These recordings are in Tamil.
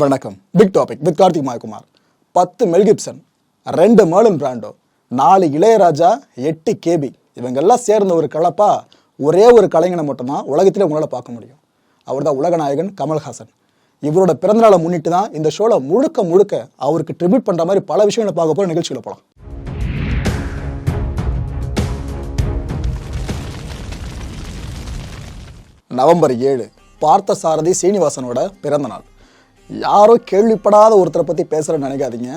வணக்கம். Big topic with Karthik Mayakumar. பத்து மெல்கிப்சன் ரெண்டு மேலும் பிராண்டோ நாலு இளையராஜா எட்டு கேபி இவங்கெல்லாம் சேர்ந்த ஒரு கலப்பா ஒரே ஒரு கலைஞனை மட்டும்தான் உலகத்திலே உங்களால் பார்க்க முடியும். அவர் தான் உலகநாயகன் கமல்ஹாசன். இவரோட பிறந்தநாளை முன்னிட்டு தான் இந்த ஷோவில் முழுக்க முழுக்க அவருக்கு ட்ரிபியூட் பண்ணுற மாதிரி பல விஷயங்களை பார்க்க போகிற நிகழ்ச்சியில் போகலாம் நவம்பர் ஏழு பார்த்த சாரதி சீனிவாசனோட பிறந்தநாள். யாரோ கேள்விப்படாத ஒருத்தரை பற்றி பேசுகிறேன்னு நினைக்காதீங்க.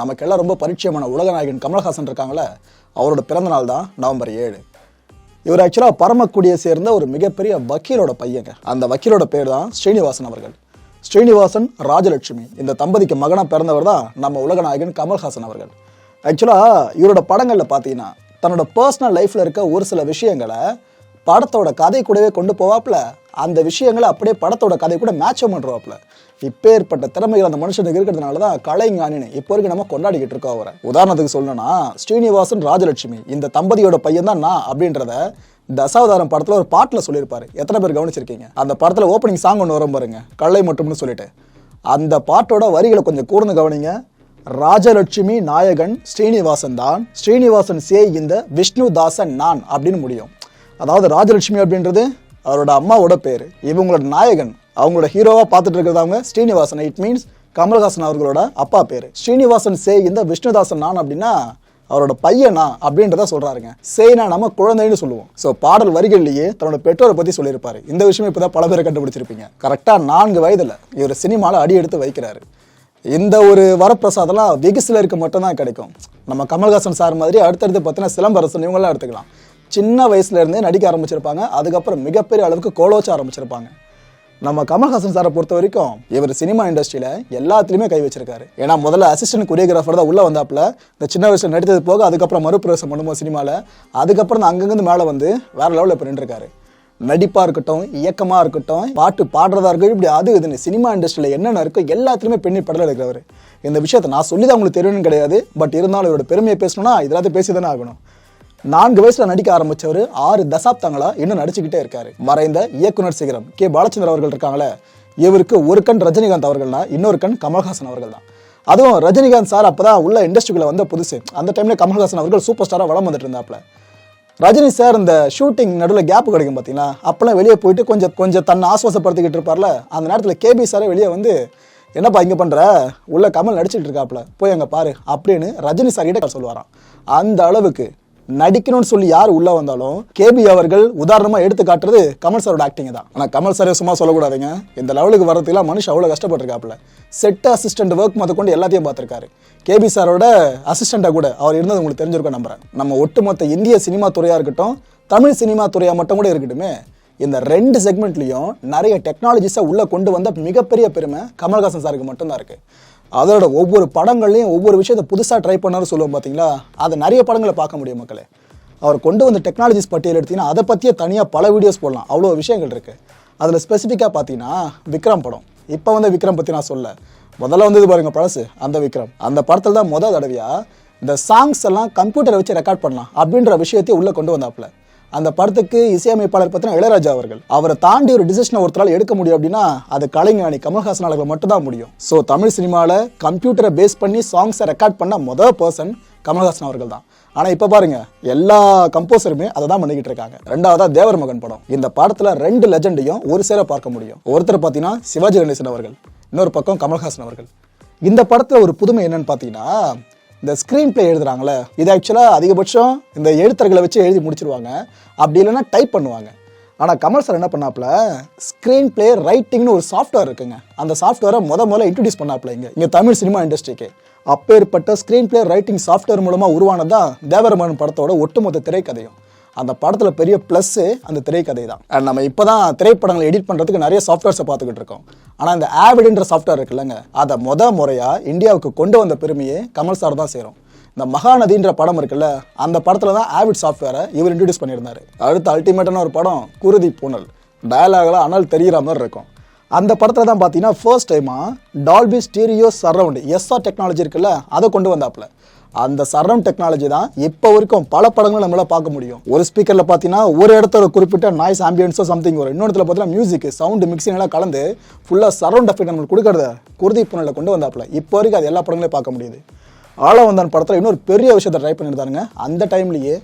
நமக்கெல்லாம் ரொம்ப பரிச்சயமான உலகநாயகன் கமல்ஹாசன் இருக்காங்களே அவரோட பிறந்த நாள் தான் நவம்பர் ஏழு. இவர் ஆக்சுவலாக பரமக்குடியை சேர்ந்த ஒரு மிகப்பெரிய வக்கீலோட பையங்க. அந்த வக்கீலோட பேர் தான் ஸ்ரீனிவாசன் அவர்கள். ஸ்ரீனிவாசன் ராஜலட்சுமி. இந்த தம்பதிக்கு மகனாக பிறந்தவர் தான் நம்ம உலகநாயகன் கமல்ஹாசன் அவர்கள். ஆக்சுவலாக இவரோட படங்களில் பார்த்தீங்கன்னா தன்னோட பர்சனல் லைஃப்பில் இருக்க ஒரு சில விஷயங்களை படத்தோட கதை கூடவே கொண்டு போவாப்புல. அந்த விஷயங்களை அப்படியே படத்தோட கதை கூட மேட்ச் பண்ணுறாப்புல இப்பேற்பட்ட திறமைகள் அந்த மனுஷனுக்கு இருக்கிறதுனால தான் கலைஞானினு இப்போ வரைக்கும் நம்ம கொண்டாடிக்கிட்டு இருக்கோம் அவரை. உதாரணத்துக்கு சொல்லணும்னா ஸ்ரீனிவாசன் ராஜலட்சுமி இந்த தம்பதியோட பையன் தான் நான் அப்படின்றத தசாவதாரம் படத்தில் ஒரு பாட்டில் சொல்லியிருப்பாரு. எத்தனை பேர் கவனிச்சிருக்கீங்க? அந்த படத்தில் ஓப்பனிங் சாங் ஒன்று வரும் பாருங்க கல்லை மட்டும்னு சொல்லிட்டு. அந்த பாட்டோட வரிகளை கொஞ்சம் கூர்ந்து கவனிங்க. ராஜலட்சுமி நாயகன் ஸ்ரீனிவாசன் தான். ஸ்ரீனிவாசன் சே இந்த விஷ்ணு தாசன் நான் அப்படின்னு முடியும். அதாவது ராஜலட்சுமி அப்படின்றது அவரோட அம்மாவோட பேர். இவங்களோட நாயகன் அவங்களோட ஹீரோவாக பார்த்துட்டு இருக்கிறது அவங்க ஸ்ரீனிவாசன். இட் மீன்ஸ் கமல்ஹாசன் அவர்களோட அப்பா பேர். ஸ்ரீனிவாசன் சே இந்த விஷ்ணுதாசன் நான் அப்படின்னா அவரோட பையனா அப்படின்றத சொல்றாருங்க. சேனா நம்ம குழந்தைன்னு சொல்லுவோம். ஸோ பாடல் வரிகள்லயே தன்னோட பெற்றோரை பத்தி சொல்லியிருப்பாரு. இந்த விஷயம் இப்போதான் பல பேரை கண்டுபிடிச்சிருப்பீங்க. கரெக்டா நான்கு வயதுல இவர் சினிமாவில் அடி எடுத்து வைக்கிறாரு. இந்த ஒரு வரப்பிரசாதெல்லாம் வெகு சிலருக்கு மட்டும்தான் கிடைக்கும். நம்ம கமல்ஹாசன் சார் மாதிரி அடுத்தடுத்து பார்த்தீங்கன்னா சிலம்பரசன் இவங்கெல்லாம் எடுத்துக்கலாம். சின்ன வயசுல இருந்தே நடிக்க ஆரம்பிச்சிருப்பாங்க. அதுக்கப்புறம் மிகப்பெரிய அளவுக்கு கோலோச்ச ஆரம்பிச்சிருப்பாங்க. நம்ம கமல்ஹாசன் சாரை பொறுத்த வரைக்கும் இவர் சினிமா இண்டஸ்ட்ரியில எல்லாத்துலயுமே கை வச்சிருக்காரு. ஏன்னா முதல்ல அசிஸ்டன்ட் கொரியோகிராஃபர் தான் உள்ள வந்தாப்புல இந்த சின்ன வயசுல நடித்தது போக அதுக்கப்புறம் மறுபிரவேசம் பண்ணும்போது சினிமாவில் அதுக்கப்புறம் தான் அங்கங்கிருந்து மேலே வந்து வேற லெவலில் இப்போ நின்றுருக்காரு. நடிப்பாக இருக்கட்டும் இயக்கமாக இருக்கட்டும் பாட்டு பாடுறதா இருக்கட்டும் இப்படி அது இதுன்னு சினிமா இண்டஸ்ட்ரியில் என்னென்ன இருக்கோ எல்லாத்துலேயுமே பெண்ணி படத்தில் இருக்கிறவர். இந்த விஷயத்தை நான் சொல்லி தான் உங்களுக்கு தெரியணும்னு கிடையாது. பட் இருந்தாலும் இவரோட பெருமையை பேசணும்னா இதெல்லாத்தையும் பேசி தானே ஆகணும். நான்கு வயசுல நடிக்க ஆரம்பிச்சவர் ஆறு தசாப்தங்களா இன்னும் நடிச்சுக்கிட்டே இருக்காரு. மறைந்த இயக்குனர் சிகரம் கே. பாலச்சந்தர் அவர்கள் இருக்காங்களே இவருக்கு ஒரு கண் ரஜினிகாந்த் அவர்கள்னா இன்னொரு கண் கமல்ஹாசன் அவர்கள் தான் அதுவும் ரஜினிகாந்த் சார் அப்பதான் உள்ள இண்டஸ்ட்ரிக்குள்ள வந்த புதுசு. அந்த டைம்ல கமல்ஹாசன் அவர்கள் சூப்பர் ஸ்டாரா வளம் வந்துட்டு இருந்தாப்ல ரஜினி சார் இந்த ஷூட்டிங் நடுவில் கேப் கிடைக்கும் பார்த்தீங்களா அப்போல்லாம் வெளியே போயிட்டு கொஞ்சம் கொஞ்சம் தன்னை ஆஸ்வாசப்படுத்திக்கிட்டு இருப்பார்ல அந்த நேரத்தில் கேபி சாரே வெளியே வந்து என்னப்பா இங்கே பண்ணுற உள்ள கமல் நடிச்சிட்டு இருக்காப்புல போய் அங்கே பாரு அப்படின்னு ரஜினி சார் கிட்ட சொல்லுவாராம். அந்த அளவுக்கு நடிக்கணும்னு சொல்லி யார் உள்ள வந்தாலும் கேபி அவர்கள் உதாரணமா எடுத்து காட்டுறது கமல் சாரோட ஆக்டிங் தான். ஆனா கமல் சாரே சும்மா சொல்லக்கூடாதுங்க. இந்த லெவலுக்கு வரதுக்குலாம் மனுஷன் அவ்வளோ கஷ்டப்பட்டிருக்காப்புல. செட் அசிஸ்டன்ட் ஒர்க் மொத்த கொண்டு எல்லாத்தையும் பார்த்துருக்காரு. கேபி சாரோட அசிஸ்டண்டா கூட அவர் இருந்தது உங்களுக்கு தெரிஞ்சிருக்கோம் நம்புறேன். நம்ம ஒட்டுமொத்த இந்திய சினிமா துறையாக இருக்கட்டும் தமிழ் சினிமா துறையாக மட்டும் கூட இருக்கட்டுமே இந்த ரெண்டு செக்மெண்ட்லேயும் நிறைய டெக்னாலஜிஸை உள்ளே கொண்டு வந்த மிகப்பெரிய பெருமை கமல்ஹாசன் சாருக்கு மட்டும்தான் இருக்குது அதோட ஒவ்வொரு படங்கள்லையும் ஒவ்வொரு விஷயத்தை புதுசாக ட்ரை பண்ணாரு சொல்லுவோம் பார்த்தீங்களா அதை நிறைய படங்களை பார்க்க முடியும் மக்களே. அவர் கொண்டு வந்த டெக்னாலஜிஸ் பட்டியல் எடுத்திங்கன்னா அதை பற்றியே தனியாக பல வீடியோஸ் போடலாம். அவ்வளோ விஷயங்கள் இருக்குது அதில் ஸ்பெசிஃபிக்காக பார்த்தீங்கன்னா விக்ரம் படம். இப்போ வந்து விக்ரம் பற்றி நான் சொல்ல முதல்ல வந்தது பாருங்கள் பழசு. அந்த விக்ரம். அந்த படத்தில் தான் முதல் தடவையாக இந்த சாங்ஸ் எல்லாம் கம்ப்யூட்டரை வச்சு ரெக்கார்ட் பண்ணலாம் அப்படின்ற விஷயத்தையும் உள்ளே கொண்டு வந்தாப்புல. அந்த படத்துக்கு இசையமைப்பாளர் பார்த்தீங்கன்னா இளையராஜா அவர்கள். அவரை தாண்டி ஒரு டிசிஷனை ஒருத்தரால் எடுக்க முடியும் அப்படின்னா அது கலைஞானி கமல்ஹாசன் அவர்கள் மட்டும்தான் முடியும். ஸோ தமிழ் சினிமாவில் கம்ப்யூட்டரை பேஸ் பண்ணி சாங்ஸை ரெக்கார்ட் பண்ண முதல் பர்சன் கமல்ஹாசன் அவர்கள் தான். ஆனால் இப்போ பாருங்க எல்லா கம்போசருமே அதை தான் பண்ணிக்கிட்டு இருக்காங்க. ரெண்டாவதா தேவர் மகன் படம். இந்த படத்தில் ரெண்டு லெஜண்டையும் ஒரு சேர பார்க்க முடியும். ஒருத்தர் பார்த்தீங்கன்னா சிவாஜி கணேசன் அவர்கள் இன்னொரு பக்கம் கமல்ஹாசன் அவர்கள். இந்த படத்தில் ஒரு புதுமை என்னன்னு பார்த்தீங்கன்னா இந்த ஸ்க்ரீன் பிளே எழுதுறாங்களே இது ஆக்சுவலாக அதிகபட்சம் இந்த எழுத்தர்களை வச்சு எழுதி முடிச்சிருவாங்க. அப்படி இல்லைன்னா டைப் பண்ணுவாங்க. ஆனால் கமல் சார் என்ன பண்ணாப்புல ஸ்க்ரீன் பிளே ரைட்டிங்னு ஒரு சாஃப்ட்வேர் இருக்குங்க. அந்த சாஃப்ட்வேரை முத முதல்ல இன்ட்ரடியூஸ் பண்ணாப்புல இங்கே. இங்கே தமிழ் சினிமா இண்டஸ்ட்ரிக்கு அப்பேற்பட்ட ஸ்க்ரீன் பிளே ரைட்டிங் சாஃப்ட்வேர் மூலமாக உருவானது தான் தேவரமன் படத்தோட ஒட்டுமொத்த திரைக்கதையும். அந்த படத்தில் பெரிய ப்ளஸ்ஸு அந்த திரைக்கதை தான் அண்ட் நம்ம இப்போ தான் திரைப்படங்களை எடிட் பண்ணுறதுக்கு நிறைய சாஃப்ட்வேர்ஸை பார்த்துக்கிட்டு இருக்கோம். ஆனால் இந்த ஆவிடுன்ற சாஃப்ட்வேர் இருக்குல்லங்க அதை மொத முறையாக இந்தியாவுக்கு கொண்டு வந்த பெருமையே கமல் சார் தான் சேரும் இந்த மகாநதின்ற படம் இருக்குல்ல அந்த படத்தில் தான் ஆவிட் சாஃப்ட்வேரை இவர் இன்ட்ரடியூஸ் பண்ணியிருந்தாரு. அடுத்து அல்டிமேட்டான ஒரு படம் குருதி பூனல் டயலாகில் அனல் தெரிகிற மாதிரி இருக்கும். அந்த படத்தில் தான் பார்த்தீங்கன்னா ஃபர்ஸ்ட் டைமாக Dolby stereo surround SR technology இருக்குல்ல அதை கொண்டு வந்தாப்புல. அந்த சரௌண்ட் டெக்னாலஜி தான் இப்போ வரைக்கும் பல படங்களும் நம்மளால் பார்க்க முடியும். ஒரு ஸ்பீக்கரில் பார்த்தீங்கன்னா ஒரு இடத்துல குறிப்பிட்ட நாய்ஸ் ஆம்பியன்ஸோ சம்திங் வரும். இன்னொருத்துல பார்த்தீங்கன்னா மியூசிக் சவுண்டு மிக்சிங் எல்லாம் கலந்து ஃபுல்லாக சரௌண்ட் எஃபெக்ட் நம்மளுக்கு கொடுக்கறத குருதி புனலில் கொண்டு வந்தாப்புல. இப்போ வரைக்கும் அது எல்லா படங்களையும் பார்க்க முடியுது. ஆளவந்தான் படத்தில் இன்னொரு பெரிய விஷயத்தை ட்ரை பண்ணியிருந்தாருங்க. அந்த டைம்லேயே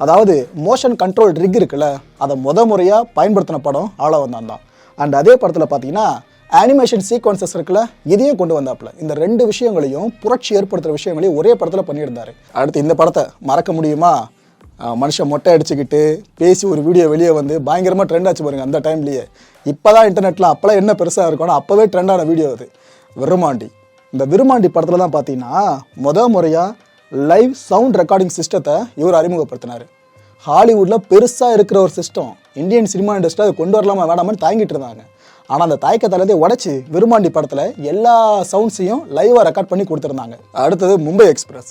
அதாவது மோஷன் கண்ட்ரோல் ரிக் இருக்குல்ல அதை முத முறையாக பயன்படுத்தின படம் ஆளவந்தான் தான். அண்ட் அதே படத்தில் பார்த்தீங்கன்னா அனிமேஷன் சீக்வன்சஸ் இருக்குல்ல இதையும் கொண்டு வந்தாப்புல. இந்த ரெண்டு விஷயங்களையும் புரட்சி ஏற்படுத்துகிற விஷயங்களையும் ஒரே படத்தில் பண்ணியிருந்தாரு. அடுத்து இந்த படத்தை மறக்க முடியுமா? மனுஷன் மொட்டை அடிச்சுக்கிட்டு பேசி ஒரு வீடியோ வெளியே வந்து பயங்கரமாக ட்ரெண்ட் ஆச்சு பாருங்கள் அந்த டைம்லேயே இப்போ தான் இன்டர்நெட்டில் அப்போலாம் என்ன பெருசாக இருக்கணும் அப்போவே ட்ரெண்டான வீடியோ அது. விருமாண்டி இந்த விருமாண்டி படத்தில் தான் பார்த்தீங்கன்னா முத முறையாக லைவ் சவுண்ட் ரெக்கார்டிங் சிஸ்டத்தை இவர் அறிமுகப்படுத்தினார். ஹாலிவுட்டில் பெருசாக இருக்கிற ஒரு சிஸ்டம் இந்தியன் சினிமா இண்டஸ்ட்ரி அதை கொண்டு வரலாமா வேணாமான்னு தாங்கிட்டு இருந்தாங்க. ஆனால் அந்த தயக்கத்தலத்தை உடச்சி விருமாண்டி படத்தில் எல்லா சவுண்ட்ஸையும் லைவாக ரெக்கார்ட் பண்ணி கொடுத்துருந்தாங்க. அடுத்தது மும்பை எக்ஸ்பிரஸ்.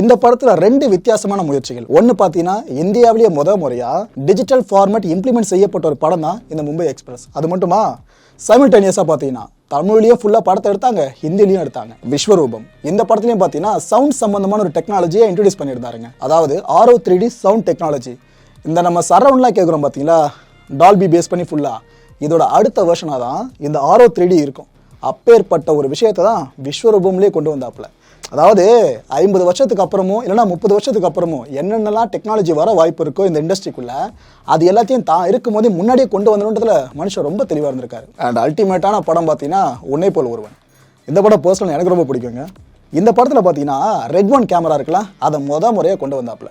இந்த படத்தில் ரெண்டு வித்தியாசமான முயற்சிகள். ஒன்று பார்த்தீங்கன்னா இந்தியாவிலேயே முத முறையாக டிஜிட்டல் ஃபார்மேட் இம்ப்ளிமெண்ட் செய்யப்பட்ட ஒரு படம் தான் இந்த மும்பை எக்ஸ்பிரஸ். அது மட்டுமா? சைமில்டேனியஸாக பார்த்தீங்கன்னா தமிழ்லேயும் ஃபுல்லாக படத்தை எடுத்தாங்க ஹிந்திலையும் எடுத்தாங்க. விஸ்வரூபம். இந்த படத்துலையும் பார்த்தீங்கன்னா சவுண்ட் சம்பந்தமான ஒரு டெக்னாலஜியை இன்ட்ரடியூஸ் பண்ணியிருந்தாருங்க. அதாவது Auro three D sound technology இந்த நம்ம சரவுண்ட்லாம் கேட்குறோம் பார்த்தீங்களா டால்பி பேஸ் பண்ணி ஃபுல்லாக இதோட அடுத்த வெர்ஷனாக தான் இந்த ஆரோ த்ரீ டி இருக்கும். அப்பேற்பட்ட ஒரு விஷயத்தை தான் விஸ்வரூபம்லேயே கொண்டு வந்தாப்புல. அதாவது ஐம்பது வருஷத்துக்கு அப்புறமும் இல்லைன்னா முப்பது வருஷத்துக்கு அப்புறமும் என்னென்னலாம் டெக்னாலஜி வர வாய்ப்பு இருக்கோ இந்த இண்டஸ்ட்ரிக்குள்ளே அது எல்லாத்தையும் தான் இருக்கும்போதே முன்னாடியே கொண்டு வந்தணுன்றதுல மனுஷன் ரொம்ப தெளிவாக இருந்திருக்காரு. அண்ட் அல்டிமேட்டான படம் பார்த்தீங்கன்னா உன்னை போல் ஒருவன். இந்த படம் பர்சனல் எனக்கு ரொம்ப பிடிக்குங்க. இந்த படத்தில் பார்த்தீங்கன்னா ரெட் ஒன் கேமரா இருக்குல்ல அதை முத முறையாக கொண்டு வந்தாப்புல.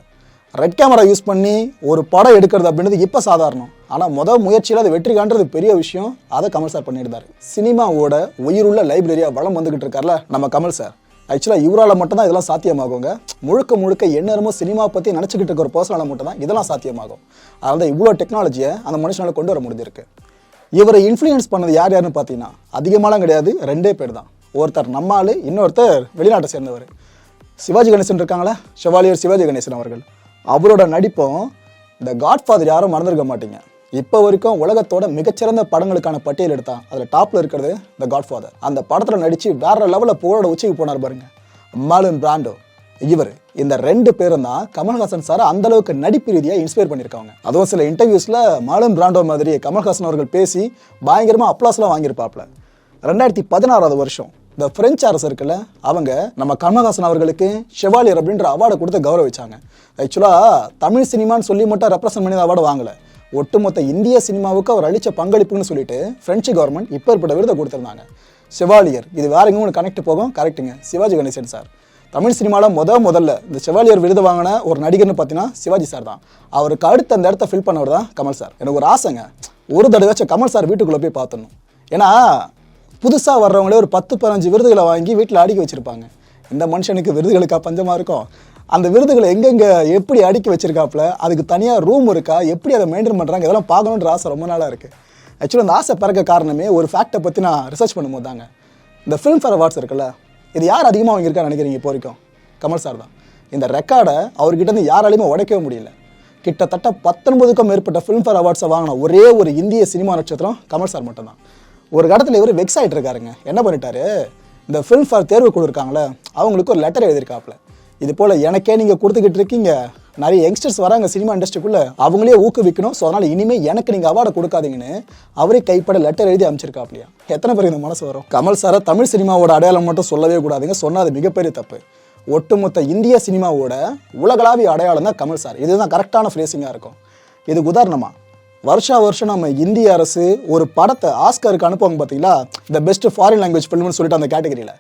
ரெட் கேமரா யூஸ் பண்ணி ஒரு படம் எடுக்கிறது அப்படின்றது இப்போ சாதாரணம். ஆனால் முதல் முயற்சியில் அது வெற்றி காண்றது பெரிய விஷயம். அதை கமல் சார் பண்ணியிருந்தார். சினிமாவோட உயிருள்ள லைப்ரரியாக வளம் வந்துகிட்டு இருக்கார்ல நம்ம கமல் சார் ஆக்சுவலாக இவரால் மட்டும்தான் இதெல்லாம் சாத்தியமாகுங்க. முழுக்க முழுக்க எந்நேரமோ சினிமா பற்றி நினச்சிக்கிட்டு இருக்கிற பர்சனால் பர்சனால மட்டும் தான் இதெல்லாம் சாத்தியமாகும். அதனால் இவ்வளோ டெக்னாலஜியை அந்த மனுஷனால கொண்டு வர முடிஞ்சிருக்கு. இவரை இன்ஃப்ளூயன்ஸ் பண்ணது யார் யாருன்னு பார்த்தீங்கன்னா அதிகமாலாம் கிடையாது. ரெண்டே பேர் தான். ஒருத்தர் நம்மால் இன்னொருத்தர் வெளிநாட்டை சேர்ந்தவர். சிவாஜி கணேசன் இருக்காங்களா? செவாலியர் சிவாஜி கணேசன் அவர்கள். அவரோட நடிப்பும் இந்த காட்ஃபாதர் யாரும் மறந்துருக்க மாட்டீங்க. இப்போ வரைக்கும் உலகத்தோட மிகச்சிறந்த படங்களுக்கான பட்டியல் எடுத்தான் அதில் டாப்பில் இருக்கிறது த காட்ஃபாதர் அந்த படத்தில் நடித்து வேற லெவலில் புகழோட உச்சிக்கு போனார் பாருங்க. மாலின் பிராண்டோ இவர் இந்த ரெண்டு பேரும் தான் கமல்ஹாசன் சார் அந்த அளவுக்கு நடிப்பு ரீதியாக இன்ஸ்பயர் பண்ணியிருக்காங்க அதுவும் சில இன்டர்வியூஸில் மாலும் பிராண்டோ மாதிரி கமல்ஹாசன் அவர்கள் பேசி பயங்கரமாக அப்ளாஸ்லாம் வாங்கியிருப்பாப்ல. ரெண்டாயிரத்தி பதினாறாவது வருஷம் இந்த பிரெஞ்சு அரசு இருக்குல்ல அவங்க நம்ம கமல்ஹாசன் அவர்களுக்கு ஷெவாலியர் அப்படின்ற அவார்டை கொடுத்து கௌரவிச்சாங்க. ஆக்சுவலாக தமிழ் சினிமான்னு சொல்லி மட்டும் ரெப்ரசன்ட் பண்ணி அவார்டு வாங்கலை. ஒட்டுமொத்த இந்திய சினிமாவுக்கு அவர் அளித்த பங்களிப்புன்னு சொல்லிட்டு பிரெஞ்சு கவர்மெண்ட் இப்போ ஏற்பட்ட விருதை கொடுத்துருந்தாங்க. செவாலியர் இது வேற எங்கே ஒன்று கனெக்ட் போகும்? கரெக்ட்டுங்க சிவாஜி கணேசன் சார் தமிழ் சினிமாவில் முத முதல்ல இந்த செவாலியர் விருது வாங்கின ஒரு நடிகர்னு பார்த்தீங்கன்னா சிவாஜி சார் தான். அவருக்கு அடுத்து அந்த இடத்த ஃபில் பண்ணவர் தான் கமல் சார் எனக்கு ஒரு ஆசைங்க. ஒரு தடவையாச்சும் கமல் சார் வீட்டுக்குள்ளே போய் பார்த்துடணும். ஏன்னா புதுசாக வர்றவங்களே ஒரு பத்து பதினஞ்சு விருதுகளை வாங்கி வீட்டில் அடுக்கி வச்சுருப்பாங்க. இந்த மனுஷனுக்கு விருதுகளுக்கா பஞ்சமாக இருக்கும்? அந்த விருதுகளை எங்கெங்கே எப்படி அடுக்கி வச்சிருக்காப்புல? அதுக்கு தனியாக ரூம் இருக்கா? எப்படி அதை மெயின்டைன் பண்ணுறாங்க இதெல்லாம் பார்க்கணுன்ற ஆசை ரொம்ப நாளாக இருக்குது ஆக்சுவலாக அந்த ஆசை பிறக்க காரணமே ஒரு ஃபேக்டை பற்றி நான் ரிசர்ச் பண்ணும்போது தாங்க. இந்த ஃபிலிம்ஃபேர் அவார்ட்ஸ் இருக்குல்ல இது யார் அதிகமாக வாங்கியிருக்கான்னு நினைக்கிறீங்க இப்போ வரைக்கும்? கமல் சார் தான். இந்த ரெக்கார்டை அவர்கிட்டருந்து யாராலையுமே உடைக்கவே முடியல. கிட்டத்தட்ட பத்தொன்பதுக்கும் மேற்பட்ட ஃபிலிம்ஃபேர் அவார்ட்ஸை வாங்கின ஒரே ஒரு இந்திய சினிமா நட்சத்திரம் கமல் சார் மட்டும்தான். ஒரு இடத்துல இவர் வெக்ஸ் ஆகிட்டு இருக்காருங்க என்ன பண்ணிட்டாரு? இந்த ஃபிலிம்ஃபேர் தேர்வு குழு இருக்காங்களே அவங்களுக்கு ஒரு லெட்டர் எழுதியிருக்காப்புல. இது போல் எனக்கே நீங்கள் கொடுத்துக்கிட்டு இருக்கீங்க. நிறைய யங்ஸ்டர்ஸ் வராங்க சினிமா இண்டஸ்ட்ரிக்குள்ளே அவங்களே ஊக்குவிக்கணும். ஸோ அதனால் இனிமேல் எனக்கு நீங்கள் அவார்டை கொடுக்காதீங்கன்னு அவரே கைப்பட லெட்டர் எழுதி அமைச்சிருக்காப்லையா எத்தனை பேருக்கு இந்த மனசு வரும்? கமல் சாரை தமிழ் சினிமாவோட அடையாளம் மட்டும் சொல்லவே கூடாதுங்க. சொன்னால் அது மிகப்பெரிய தப்பு. ஒட்டுமொத்த இந்திய சினிமாவோட உலகளாவிய அடையாளம் தான் கமல் சார் இதுதான் கரெக்டான ஃப்ரேசிங்காக இருக்கும். இதுக்கு உதாரணமாக வருஷா வருஷம் நம்ம இந்திய அரசு ஒரு படத்தை ஆஸ்கருக்கு அனுப்புவாங்க பார்த்தீங்களா? இந்த பெஸ்ட் ஃபாரின் லாங்குவேஜ் ஃபிலிம்னு சொல்லிட்டு அந்த கேட்டகரியில்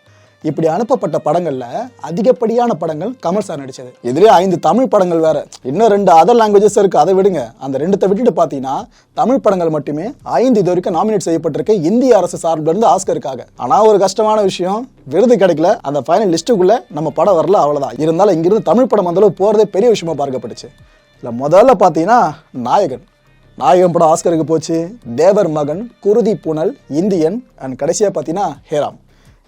இப்படி அனுப்பப்பட்ட படங்களில் அதிகப்படியான படங்கள் கமல் சார் நடித்தது இதுலேயே ஐந்து தமிழ் படங்கள் வேற. இன்னும் ரெண்டு அதர் லாங்குவேஜஸ் இருக்குது அதை விடுங்க. அந்த ரெண்டுத்தை விட்டுட்டு பார்த்தீங்கன்னா தமிழ் படங்கள் மட்டுமே ஐந்து இது வரைக்கும் நாமினேட் செய்யப்பட்டிருக்கு இந்திய அரசு சார்பிலிருந்து ஆஸ்கருக்காக. ஆனால் ஒரு கஷ்டமான விஷயம் விருது கிடைக்கல. அந்த ஃபைனல் லிஸ்ட்டுக்குள்ளே நம்ம படம் வரல அவ்வளோதான் இருந்தாலும் இங்கிருந்து தமிழ் படம் அந்தளவு போகிறதே பெரிய விஷயமா பார்க்கப்பட்டுச்சு. இல்லை முதல்ல பார்த்தீங்கன்னா நாயகன். நாயகம் படம் ஆஸ்கருக்கு போச்சு? தேவர் மகன் குருதி புனல் இந்தியன் அண்ட் கடைசியாக பார்த்தீங்கன்னா ஹேராம்.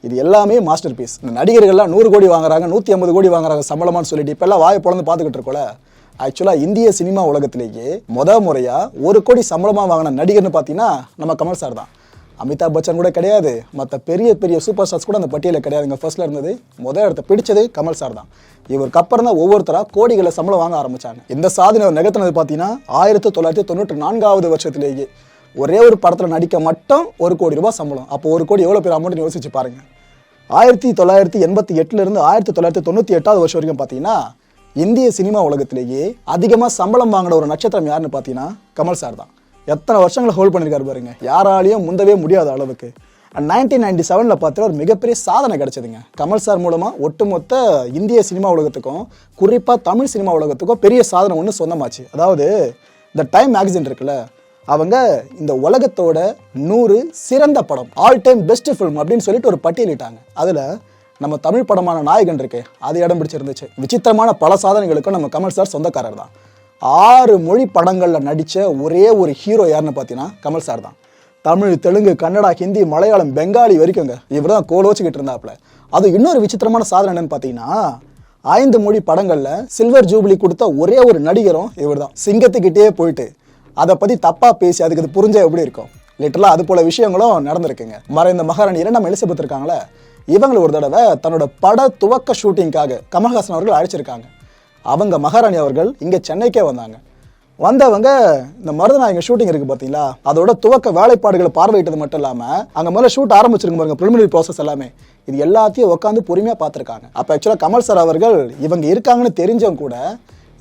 இது எல்லாமே மாஸ்டர் பீஸ் இந்த நடிகர்கள்லாம் நூறு கோடி வாங்குறாங்க நூற்றி ஐம்பது கோடி வாங்குறாங்க சம்பளமான்னு சொல்லிட்டு இப்போல்லாம் வாயை பிறந்து பார்த்துக்கிட்டு இருக்கோல ஆக்சுவலாக இந்திய சினிமா உலகத்திலேயே முத முறையாக ஒரு கோடி சம்பளமாக வாங்கின நடிகர்னு பார்த்தீங்கன்னா நம்ம கமல் சார் தான். அமிதாப் பச்சன் கூட கிடையாது. மற்ற பெரிய பெரிய சூப்பர் ஸ்டார்ஸ் கூட அந்த பட்டியலில் கிடையாதுங்க. ஃபர்ஸ்ட்டில் இருந்தது முதல் இடத்த பிடிச்சது கமல் சார் தான். இவருக்கு அப்புறம் தான் ஒவ்வொருத்தராக கோடிகளை சம்பளம் வாங்க ஆரம்பிச்சாங்க. இந்த சாதனை அவர் நிகழ்த்தினது பார்த்தீங்கன்னா ஆயிரத்தி தொள்ளாயிரத்தி தொண்ணூற்றி நான்காவது வருஷத்துலேயே ஒரே ஒரு படத்தில் நடிக்க மட்டும் ஒரு கோடி ரூபாய் சம்பளம். அப்போ ஒரு கோடி எவ்வளோ பேர் அமௌண்ட் யோசிச்சு பாருங்க. ஆயிரத்தி தொள்ளாயிரத்தி எண்பத்தி எட்டுலேருந்து ஆயிரத்தி தொள்ளாயிரத்தி தொண்ணூற்றி எட்டாவது வருஷம் வரைக்கும் பார்த்தீங்கன்னா இந்திய சினிமா உலகத்திலேயே அதிகமாக சம்பளம் வாங்கின ஒரு நட்சத்திரம் யாருன்னு பார்த்தீங்கன்னா கமல் சார் தான். எத்தனை வருஷங்களை ஹோல்ட் பண்ணியிருக்காரு பாருங்க. யாராலையும் முந்தவே முடியாத அளவுக்கு. நைன்டீன் நைன்டி செவனில் பார்த்துட்டு ஒரு மிகப்பெரிய சாதனை கிடச்சிதுங்க. கமல் சார் மூலமாக ஒட்டுமொத்த இந்திய சினிமா உலகத்துக்கும் குறிப்பாக தமிழ் சினிமா உலகத்துக்கும் பெரிய சாதனை ஒன்று சொந்தமாச்சு. அதாவது இந்த டைம் மேகசின் இருக்குல்ல அவங்க இந்த உலகத்தோட நூறு சிறந்த படம் ஆல் டைம் பெஸ்ட் ஃபிலிம் அப்படின்னு சொல்லிட்டு ஒரு பட்டியலிட்டாங்க. அதில் நம்ம தமிழ் படமான நாயகன் இருக்கு அது இடம் பிடிச்சிருந்துச்சு. விசித்திரமான பல சாதனைகளுக்கும் நம்ம கமல் சார் சொந்தக்காரர் தான் ஆறு மொழி படங்களில் நடித்த ஒரே ஒரு ஹீரோ யாருன்னு பார்த்தீங்கன்னா கமல் சார் தான். தமிழ் தெலுங்கு கன்னடா ஹிந்தி மலையாளம் பெங்காலி வரைக்குங்க. இவர் தான் கோல் வச்சுக்கிட்டு இருந்தாப்புல. அது இன்னொரு விசித்திரமான சாதனை என்னன்னு பார்த்தீங்கன்னா ஐந்து மொழி படங்களில் சில்வர் ஜூபிலி கொடுத்த ஒரே ஒரு நடிகரும் இவர் தான் சிங்கத்துக்கிட்டே போயிட்டு அதை பற்றி தப்பாக பேசி அதுக்கு அது புரிஞ்சா எப்படி இருக்கும்? லிட்டரலாக அது போல விஷயங்களும் நடந்திருக்குங்க. மறைந்த மகாராணி இரண்டாம் எலிசபெத் இருக்காங்களே இவங்களை ஒரு தடவை தன்னோட பட துவக்க ஷூட்டிங்காக கமல்ஹாசன் அவர்கள் அழைச்சிருக்காங்க. அவங்க மகாராணி அவர்கள் இங்கே சென்னைக்கே வந்தாங்க. வந்தவங்க இந்த மருதநாயக ஷூட்டிங் இருக்கு பார்த்தீங்களா அதோட துவக்க வேலைப்பாடுகளை பார்வையிட்டது மட்டும் இல்லாமல் அங்கே முதல்ல ஷூட் ஆரம்பிச்சிருங்க பாருங்க ப்ரிலிமினரி ப்ராசஸ் எல்லாமே. இது எல்லாத்தையும் உட்காந்து பொறுமையாக பார்த்துருக்காங்க. அப்போ ஆக்சுவலாக கமல் சார் அவர்கள் இவங்க இருக்காங்கன்னு தெரிஞ்சவங்க கூட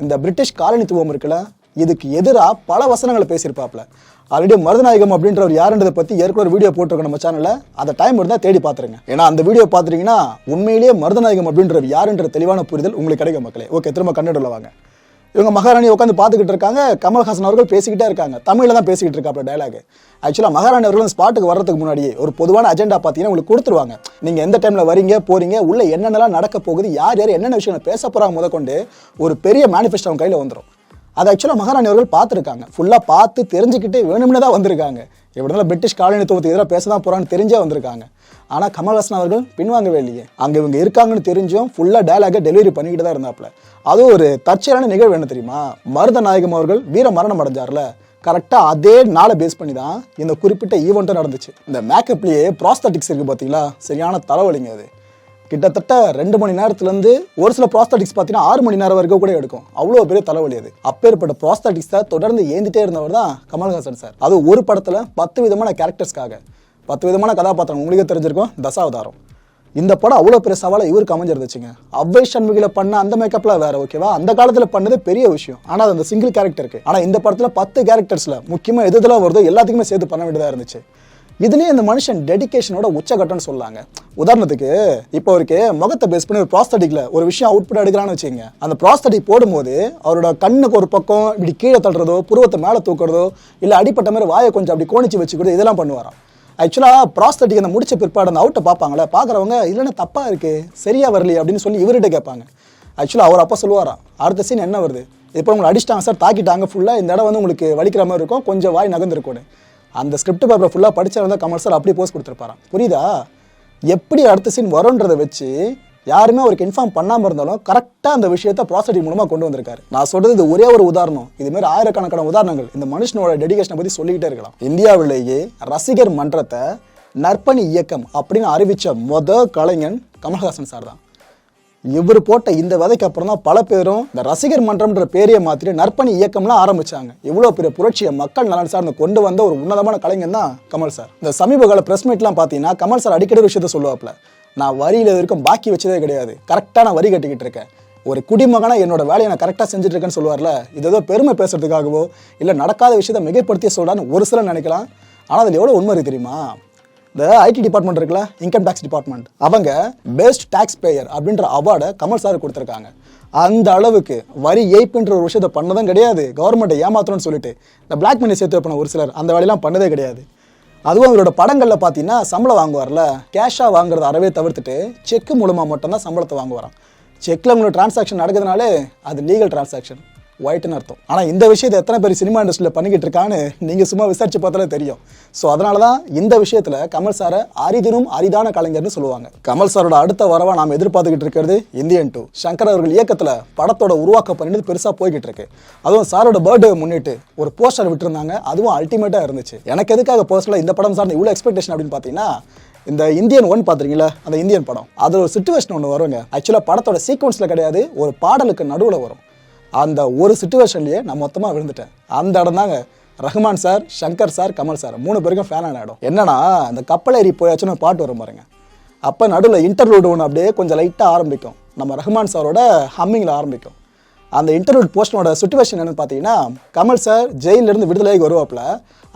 இந்த பிரிட்டிஷ் காலனித்துவம் இருக்குல்ல இதுக்கு எதிராக பல வசனங்களை பேசியிருப்பாப்ல ஆல்ரெடி மருதநாயகம் அப்படின்றவர் யாருன்றதை பற்றி ஏற்கனவே வீடியோ போட்டிருக்கோம் நம்ம சேனலில் அந்த டைம் இருந்தால் தேடி பார்த்துருங்க ஏன்னா அந்த வீடியோ பார்த்துட்டீங்கன்னா உண்மையிலேயே மருதநாயகம் அப்படின்றவர் யாருன்ற தெளிவான புரிதல் உங்களுக்கு கிடைக்கும் மக்களே. ஓகே திரும்ப கன்னடில் வாங்க. இவங்க மகாராணி உட்காந்து பார்த்துக்கிட்டு இருக்காங்க. கமல்ஹாசன் அவர்கள் பேசிக்கிட்டே இருக்காங்க. தமிழில் தான் பேசிக்கிட்டு இருக்காப்ல டயலாக் ஆக்சுவலாக மகாராணி அவர்கள் ஸ்பாட்டுக்கு வர்றதுக்கு முன்னாடியே ஒரு பொதுவான அஜெண்டா பார்த்தீங்கன்னா உங்களுக்கு கொடுத்துருவாங்க. நீங்கள் எந்த டைமில் வரீங்க போகிறீங்க உள்ள என்னென்னலாம் நடக்க போகுது யார் யார் என்னென்ன விஷயம் பேச போகிறாங்க முதற்கொண்டு ஒரு பெரிய மேனிஃபெஸ்டோ அவங்க கையில் வந்துடும் அது ஆக்சுவலாக மகாராணி அவர்கள் பார்த்துருக்காங்க. ஃபுல்லாக பார்த்து தெரிஞ்சுக்கிட்டே வேணும்னு தான் வந்திருக்காங்க. எப்படினாலும் பிரிட்டிஷ் காலனித்துவத்துக்கு எதிராக பேச தான் போகிறான்னு தெரிஞ்சே வந்திருக்காங்க. ஆனால் கமல்ஹாசன் அவர்கள் பின்வாங்கவே இல்லையே. அங்கே இவங்க இருக்காங்கன்னு தெரிஞ்சும் ஃபுல்லாக டயலாகை டெலிவரி பண்ணிக்கிட்டு தான் இருந்தாப்புல. அதுவும் ஒரு தற்செயலான நிகழ்வு என்ன தெரியுமா? மருத நாயகம் அவர்கள் வீர மரணம் அடைஞ்சார்ல. கரெக்டாக அதே நாளை பேஸ் பண்ணி தான் இந்த குறிப்பிட்ட ஈவெண்ட்டும் நடந்துச்சு. இந்த மேக்கப்லேயே ப்ராஸ்தட்டிக்ஸ் இருக்குது பார்த்தீங்களா சரியான தலைவலிங்க அது. கிட்டத்தட்ட ரெண்டு மணி நேரத்துலேருந்து ஒரு சில ப்ராஸ்தட்டிக்ஸ் பார்த்தீங்கன்னா ஆறு மணி நேரம் வரைக்கும் கூட எடுக்கும். அவ்வளோ பெரிய தலைவலி அது. அப்பேற்பட்ட ப்ராஸ்தாட்டிக்ஸை தொடர்ந்து ஏந்திட்டே இருந்தவர் தான் கமல்ஹாசன் சார். அது ஒரு படத்தில் பத்து விதமான கேரக்டர்ஸ்க்காக பத்து விதமான கதாபாத்திரம் உங்களுக்கே தெரிஞ்சிருக்கும். தசாவதாரம். இந்த படம் அவ்வளோ பெரிய சவாலை இவருக்கு அமைஞ்சிருந்துச்சுங்க. அவ்வை சண்முகில பண்ண அந்த மேக்கப்லாம் வேற ஓகேவா அந்த காலத்தில் பண்ணது பெரிய விஷயம். ஆனால் அது அந்த சிங்கிள் கேரக்டருக்கு ஆனால் இந்த படத்தில் பத்து கேரக்டர்ஸில் முக்கியமாக எது இதெல்லாம் வருதோ எல்லாத்துக்குமே சேர்த்து பண்ண வேண்டியதாக இருந்துச்சு. இதுலேயே இந்த மனுஷன் டெடிகேஷனோட உச்சகட்டம்னு சொல்லாங்க. உதாரணத்துக்கு இப்போ அவருக்கு முகத்தை பேஸ் பண்ணி ஒரு ப்ராஸ்தட்டிக்ல ஒரு விஷயம் அவுட்புட் எடுக்கிறான்னு வச்சுங்க அந்த ப்ராஸ்தட்டிக் போடும்போது அவரோட கண்ணுக்கு ஒரு பக்கம் இப்படி கீழே தள்ளுறதோ புருவத்தை மேலே தூக்குறதோ இல்லை அடிப்பட்ட மாதிரி வாயை கொஞ்சம் அப்படி கோணிச்சு வச்சுக்கிறது இதெல்லாம் பண்ணுவாராம். ஆக்சுவலாக ப்ராஸ்தட்டிக் அந்த முடிச்ச பிற்பாடு அந்த அவுட்டை பார்ப்பாங்களே பார்க்குறவங்க இல்லைன்னா தப்பாக இருக்குது சரியாக வரலையே அப்படின்னு சொல்லி இவர்கிட்ட கேட்பாங்க. ஆக்சுவலாக அவர் அப்போ சொல்லுவாராம். அடுத்த சீன் என்ன வருது? இப்போ உங்களை அடிச்சிட்டாங்க சார் தாக்கிட்டாங்க. ஃபுல்லாக இந்த இடம் வந்து உங்களுக்கு வலிக்கிற மாதிரி இருக்கும். கொஞ்சம் வாய் நகர்ந்துருக்கணும் அந்த ஸ்கிரிப்ட் பேப்பரை ஃபுல்லாக படித்தவன் தான் கமல் சார் அப்படியே போஸ்ட் கொடுத்துருப்பாராம். புரியுதா? எப்படி அடுத்த சீன் வரும்ன்றதை வச்சு யாருமே அவருக்கு இன்ஃபார்ம் பண்ணாமல் இருந்தாலும் கரெக்டாக அந்த விஷயத்த ப்ராசடிங் மூலமாக கொண்டு வந்திருக்காரு. நான் சொல்கிறது இது ஒரே ஒரு உதாரணம். இதுமாரி ஆயிரக்கணக்கான உதாரணங்கள். இந்த மனுஷனோட டெடிகேஷனை பற்றி சொல்லிக்கிட்டே இருக்கலாம். இந்தியாவிலேயே ரசிகர் மன்றத்தை நற்பணி இயக்கம் அப்படின்னு அறிவித்த மொத கலைஞன் கமல்ஹாசன் சார் தான். இவர் போட்ட இந்த விதைக்கு அப்புறம் தான் பல பேரும் இந்த ரசிகர் மன்றம்ன்ற பேரையை மாற்றிட்டு நற்பணி இயக்கம்லாம் ஆரம்பிச்சாங்க. இவ்வளோ பெரிய புரட்சியை மக்கள் நலன் சார்ந்து கொண்டு வந்த ஒரு உன்னதமான கலைஞர் தான் கமல் சார். இந்த சமீப கால ப்ரெஸ் மீட்லாம் பார்த்தீங்கன்னா கமல் சார் அடிக்கடி ஒரு விஷயத்த சொல்லுவாப்ல நான் வரியில் இருக்கும் பாக்கி வச்சதே கிடையாது. கரெக்டாக நான் வரி கட்டிக்கிட்டு இருக்கேன். ஒரு குடிமகனா என்னோட வேலையை நான் கரெக்டாக செஞ்சுட்டு இருக்கேன்னு சொல்லுவார்ல இது ஏதோ பெருமை பேசுறதுக்காகவோ இல்லை நடக்காத விஷயத்தை மிகைப்படுத்திய சொல்கிறான்னு ஒரு சிலர் நினைக்கலாம். ஆனால் அதில் எவ்வளோ உண்மை தெரியுமா? இந்த ஐடி டிபார்ட்மெண்ட் இருக்குல்ல இன்கம் டேக்ஸ் டிபார்ட்மெண்ட் அவங்க பெஸ்ட் டேக்ஸ் பேயர் அப்படின்ற அவார்டை கமல் சார் கொடுத்துருக்காங்க. அந்த அளவுக்கு வரி ஏய்ப்புன்ற ஒரு விஷயத்தை பண்ணதும் கிடையாது. கவர்மெண்ட்டை ஏமாத்தணும்னு சொல்லிட்டு இந்த பிளாக் மணி சேர்த்து வைப்பன ஒரு சிலர் அந்த வேலையெல்லாம் பண்ணதே கிடையாது. அதுவும் அவரோட படங்களில் பார்த்தீங்கன்னா சம்பளம் வாங்குவார்ல கேஷாக வாங்குறத அறவே தவிர்த்துட்டு செக் மூலமாக மட்டும்தான் சம்பளத்தை வாங்குவாராம். செக்கில் உங்களுக்கு டிரான்சாக்ஷன் நடக்குதுனாலே அது லீகல் டிரான்சாக்ஷன் ஒயிட்னு அர்த்தம். ஆனால் இந்த விஷயத்தை எத்தனை பேர் சினிமா இண்டஸ்ட்ரியில் பண்ணிக்கிட்டு இருக்கான்னு நீங்கள் சும்மா விசாரிச்சு பார்த்தாலே தெரியும். ஸோ அதனால தான் இந்த விஷயத்தில் கமல் சாரை அரிதினும் அரிதான கலைஞர்னு சொல்லுவாங்க. கமல் சாரோட அடுத்த வரவை நாம் எதிர்பார்த்துக்கிட்டு இருக்கிறது இந்தியன் டூ. சங்கர் அவர்கள் இயக்கத்தில் படத்தோட உருவாக்க பண்ணிட்டு பெருசாக போய்கிட்டு இருக்கு. அதுவும் சாரோட பர்த்டே முன்னிட்டு ஒரு போஸ்டர் விட்டுருந்தாங்க. அதுவும் அல்டிமேட்டாக இருந்துச்சு. எனக்கு எதுக்காக பர்சனலாக இந்த படம் சார்ந்த இவ்வளோ எக்ஸ்பெக்டேஷன் அப்படின்னு பார்த்தீங்கன்னா இந்த இந்தியன் ஒன் பார்த்துருக்கீங்களா அந்த இந்தியன் படம். அதில் ஒரு சுச்சுவேஷன் ஒன்று வருங்க. ஆக்சுவலாக படத்தோட சீக்வன்ஸில் கிடையாது ஒரு பாடலுக்கு நடுவில் வரும். அந்த ஒரு சுச்சுவேஷன்லேயே நான் மொத்தமாக விழுந்துட்டேன். அந்த இடம் தாங்க Rahman sir Shankar sir Kamal sir. மூணு பேருக்கும் ஃபேனான இடம். என்னன்னா அந்த கப்பல் ஏறி போயாச்சுன்னு பாட்டு வரும் பாருங்க. அப்போ நடுவில் இன்டர்வியூட் ஒன்று அப்படியே கொஞ்சம் லைட்டாக ஆரம்பிக்கும். நம்ம ரஹ்மான் சாரோட ஹம்மிங்கில் ஆரம்பிக்கும். அந்த இன்டர்வியூட் போஸ்டனோட சுச்சுவேஷன் என்னென்னு பார்த்தீங்கன்னா கமல் சார் ஜெயிலிருந்து விடுதலைக்கு வருவாப்புல.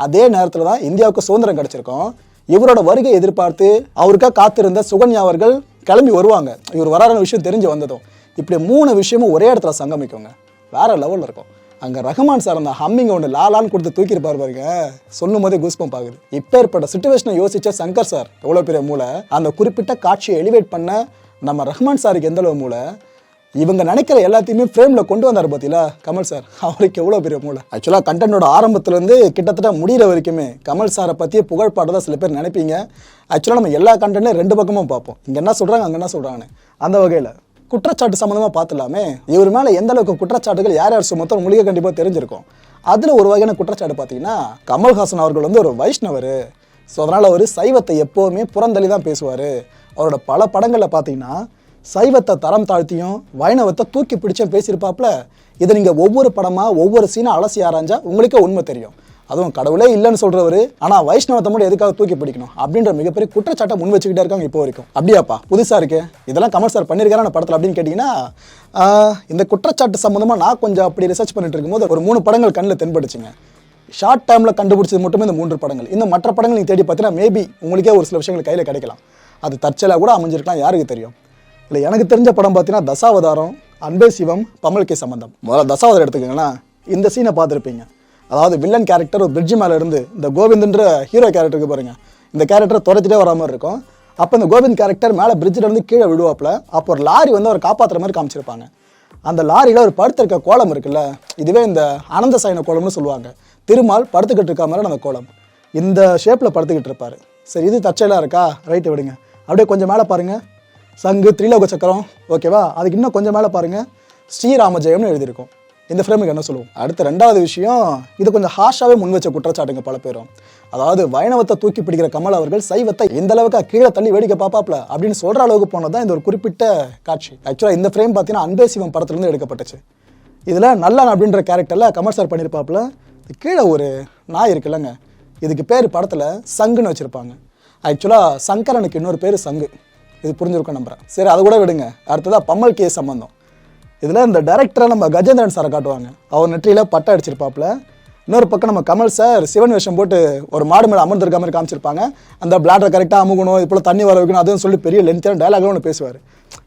அதே நேரத்தில் தான் இந்தியாவுக்கு சுதந்திரம் கிடச்சிருக்கும். இவரோட வருகை எதிர்பார்த்து அவருக்காக காத்திருந்த சுகன்யா அவர்கள் கிளம்பி வருவாங்க. இவர் வராத விஷயம் தெரிஞ்சு வந்ததும். இப்படி மூணு விஷயமும் ஒரே இடத்துல சங்கமிக்குங்க. வேற லெவலில் இருக்கும். அங்கே ரஹ்மான் சார் அந்த ஹம்மிங் ஒன்று லாலான்னு கொடுத்து தூக்கியிருப்பார் பாருங்க. சொல்லும் போதே கூஸ்பம் ஆகுது. இப்பேற்பட்ட சுச்சுவேஷனை யோசிச்ச சங்கர் சார் எவ்வளோ பெரிய மூளை? அந்த குறிப்பிட்ட காட்சியை எலிவேட் பண்ண நம்ம ரஹ்மான் சாருக்கு எந்த அளவு மூளை? இவங்க நினைக்கிற எல்லாத்தையுமே ஃப்ரேமில் கொண்டு வந்தார் பார்த்தீங்களா கமல் சார் அவருக்கு எவ்வளோ பெரிய மூளை? ஆக்சுவலாக கண்டனோட ஆரம்பத்துலேருந்து கிட்டத்தட்ட முடிகிற வரைக்குமே கமல் சாரை பற்றிய புகழ் தான் சில பேர் நினைப்பீங்க. ஆக்சுவலாக நம்ம எல்லா கண்டனையும் ரெண்டு பக்கமும் பார்ப்போம். இங்கே என்ன சொல்கிறாங்க அங்கே என்ன சொல்கிறாங்கன்னு அந்த வகையில் குற்றச்சாட்டு சம்மந்தமாக பார்த்துலாமே இவர் மேலே எந்த அளவுக்கு குற்றச்சாட்டுகள் யார் யார் சுமத்தோ உங்களுக்கு கண்டிப்பாக தெரிஞ்சிருக்கும். அதில் ஒரு வகையான குற்றச்சாட்டு பார்த்தீங்கன்னா கமல்ஹாசன் அவர்கள் வந்து ஒரு வைஷ்ணவர். ஸோ அதனால் அவர் சைவத்தை எப்போவுமே புறந்தள்ளி தான் பேசுவார். அவரோட பல படங்களில் பார்த்தீங்கன்னா சைவத்தை தரம் தாழ்த்தியும் வைணவத்தை தூக்கி பிடிச்சும் பேசியிருப்பாப்ல. இதை நீங்கள் ஒவ்வொரு படமாக ஒவ்வொரு சீனாக அலசி ஆராய்ஞ்சா உங்களுக்கே உண்மை தெரியும். அதுவும் கடவுளே இல்லைன்னு சொல்றவர். ஆனால் வைஷ்ணவத்தை மட்டும் எதுக்காக தூக்கி பிடிக்கணும்? அப்படின்ற மிகப்பெரிய குற்றச்சாட்டை முன் வச்சுக்கிட்டே இருக்காங்க இப்போ வரைக்கும். அப்படியாப்பா புதுசாக இருக்கு. இதெல்லாம் கமல் சார் பண்ணியிருக்காரு அந்த படத்தில் அப்படின்னு கேட்டிங்கன்னா இந்த குற்றச்சாட்டு சம்மந்தமாக நான் கொஞ்சம் அப்படி ரிசர்ச் பண்ணிட்டு இருக்கும்போது ஒரு மூணு படங்கள் கண்ணில் தென்படுச்சுங்க ஷார்ட் டைமில் கண்டுபிடிச்சது மட்டுமே இந்த மூன்று படங்கள். இந்த மற்ற படங்கள் நீங்கள் தேடி பார்த்தீங்கன்னா மேபி உங்களுக்கே ஒரு சில விஷயங்கள் கையில் கிடைக்கலாம். அது தற்செயலாக கூட அமைஞ்சிருக்கலாம் யாருக்கு தெரியும். இல்லை எனக்கு தெரிஞ்ச படம் பார்த்தீங்கன்னா தசாவதாரம் அன்பே சிவம் பமல்கே சம்பந்தம். முதல்ல தசாவதாரம் எடுத்துக்கோங்களேன். இந்த சீனை பார்த்துருப்பீங்க. அதாவது வில்லன் கேரக்டர் ஒரு பிரிட்ஜ் மேலே இருந்து இந்த கோவிந்துன்ற ஹீரோ கேரக்டருக்கு பாருங்க. இந்த கேரக்டரை துரத்திட்டே வர மாதிரி இருக்கும். அப்போ இந்த கோவிந்த் கேரக்டர் மேலே பிரிட்ஜில் இருந்து கீழே விடுவாப்பில் அப்போ ஒரு லாரி வந்து அவர் காப்பாற்றுற மாதிரி காமிச்சிருப்பாங்க. அந்த லாரியில் ஒரு படுத்திருக்க கோலம் இருக்குல்ல இதுவே இந்த அனந்த சயன கோலம்னு சொல்லுவாங்க. திருமால் படுத்துக்கிட்டு இருக்க மாதிரி அந்த கோலம். இந்த ஷேப்பில் படுத்துக்கிட்டு இருப்பார். சரி இது தற்செயலாக இருக்கா? ரைட்டு விடுங்க. அப்படியே கொஞ்சம் மேலே பாருங்கள் சங்கு திரிலோக சக்கரம். ஓகேவா அதுக்கு இன்னும் கொஞ்சம் மேலே பாருங்கள் ஸ்ரீராம ஜெயம்னு எழுதியிருக்கும். இந்த ஃப்ரேமுக்கு என்ன சொல்லுவோம்? அடுத்த ரெண்டாவது விஷயம் இது கொஞ்சம் ஹாஷாகவே முன் வச்ச குற்றச்சாட்டுங்க பல பேரும். அதாவது வைணவத்தை தூக்கி பிடிக்கிற கமல் அவர்கள் சைவத்தை எந்த அளவுக்கு கீழே தள்ளி வேடிக்கை பார்ப்பாப்ல அப்படின்னு சொல்கிற அளவுக்கு போனது தான் இந்த ஒரு குறிப்பிட்ட காட்சி. ஆக்சுவலாக இந்த ஃப்ரேம் பார்த்தீங்கன்னா அன்பே சிவம் படத்துலேருந்து எடுக்கப்பட்டுச்சு. இதில் நல்லான் அப்படின்ற கேரக்டரில் கமல் சார் பண்ணியிருப்பாப்புல கீழே ஒரு நாய் இருக்குல்லங்க இதுக்கு பேர் படத்தில் சங்குன்னு வச்சுருப்பாங்க. ஆக்சுவலாக சங்கரனுக்கு இன்னொரு பேர் சங்கு. இது புரிஞ்சிருக்கும் நம்புறேன். சரி அதை கூட விடுங்க. அடுத்ததாக பம்மல் கே சம்பந்தம். இதில் இந்த டைரக்டரை நம்ம கஜேந்திரன் சாரை காட்டுவாங்க. அவர் நெற்றியில் பட்டை அடிச்சிருப்பாப்புல. இன்னொரு பக்கம் நம்ம கமல் சார் சிவன் வேஷம் போட்டு ஒரு மாடு மேலே அமர்ந்திருக்க மாதிரி காமிச்சிருப்பாங்க. அந்த பிளாட்டரை கரெக்டாக அமுகணும் இது போல் தண்ணி வர வைக்கணும் அதுவும் சொல்லி பெரிய லென்த்தான டைலாக்லாம் ஒன்று பேசுவார்.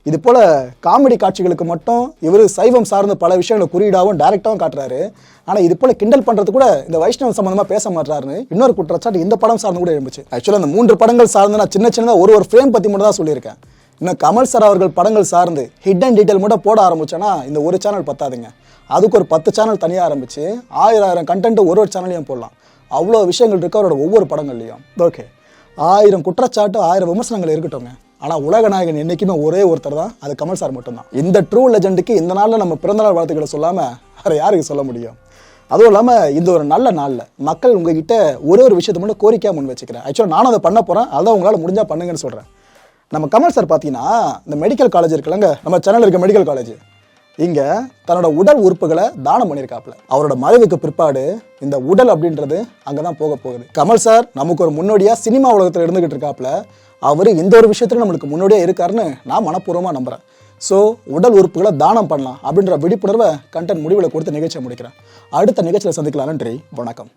இது போல் காமெடி காட்சிகளுக்கு மட்டும் இவர் சைவம் சார்ந்த பல விஷயங்களை குறியீடாகவும் டேரெக்டாகவும் காட்டுறாரு. ஆனால் இது போல் கிண்டல் பண்ணுறது கூட இந்த வைஷ்ணவம் சம்மந்தமாக பேச மாட்டாருன்னு இன்னொரு குற்றச்சாட்டு இந்த படம் சார்ந்து கூட எழுந்துச்சு ஆக்சுவலாக அந்த மூன்று படங்கள் சார்ந்து நான் சின்ன சின்னதாக ஒரு ஒரு ஃப்ரேம் பற்றி மட்டும் தான் சொல்லியிருக்கேன். இன்னும் கமல் சார் அவர்கள் படங்கள் சார்ந்து ஹிட் அண்ட் டீட்டெயில் மட்டும் போட ஆரம்பிச்சோன்னா இந்த ஒரு சேனல் பத்தாதுங்க. அதுக்கு ஒரு பத்து சேனல் தனியாக ஆரம்பிச்சு ஆயிரம் ஆயிரம் கண்டென்ட் ஒரு ஒரு சேனல்லையும் போடலாம். அவ்வளோ விஷயங்கள் இருக்கு அவரோட ஒவ்வொரு படங்கள்லையும். ஓகே ஆயிரம் குற்றச்சாட்டு ஆயிரம் விமர்சனங்கள் இருக்கட்டும்ங்க. ஆனால் உலக நாயகன் என்றைக்குமே ஒரே ஒருத்தர் தான். அது கமல் சார் மட்டும்தான். இந்த ட்ரூ லெஜெண்டுக்கு இந்த நாளில் நம்ம பிறந்தநாள் வாழ்த்துக்களை சொல்லாமல் வேறு யாருக்கு சொல்ல முடியும்? அதுவும் இல்லாமல் இந்த ஒரு நல்ல நாளில் மக்கள் உங்ககிட்ட ஒரே ஒரு விஷயத்தை மட்டும் கோரிக்கையாக முன் வச்சுக்கிறேன். ஆக்சுவலாக நானும் அதை பண்ண போகிறேன் அதான் உங்களால் முடிஞ்சால் பண்ணுங்கன்னு சொல்கிறேன் நம்ம கமல் சார் பார்த்தீங்கன்னா இந்த மெடிக்கல் காலேஜ் இருக்குல்லங்க. நம்ம சென்னையில் இருக்க மெடிக்கல் காலேஜ் இங்கே தன்னோட உடல் உறுப்புகளை தானம் பண்ணியிருக்காப்புல. அவரோட மறைவுக்கு பிற்பாடு இந்த உடல் அப்படின்றது அங்கே தான் போக போகுது. கமல் சார் நமக்கு ஒரு முன்னோடியாக சினிமா உலகத்தில் இருந்துகிட்டு இருக்காப்புல. அவர் இந்த ஒரு விஷயத்துல நம்மளுக்கு முன்னோடியாக இருக்காருன்னு நான் மனப்பூர்வமாக நம்புகிறேன் ஸோ உடல் உறுப்புகளை தானம் பண்ணலாம் அப்படின்ற விழிப்புணர்வை கண்டென்ட் முடிவில் கொடுத்து நிகழ்ச்சியை முடிக்கிறேன். அடுத்த நிகழ்ச்சியில் சந்திக்கலாம். நன்றி. வணக்கம்.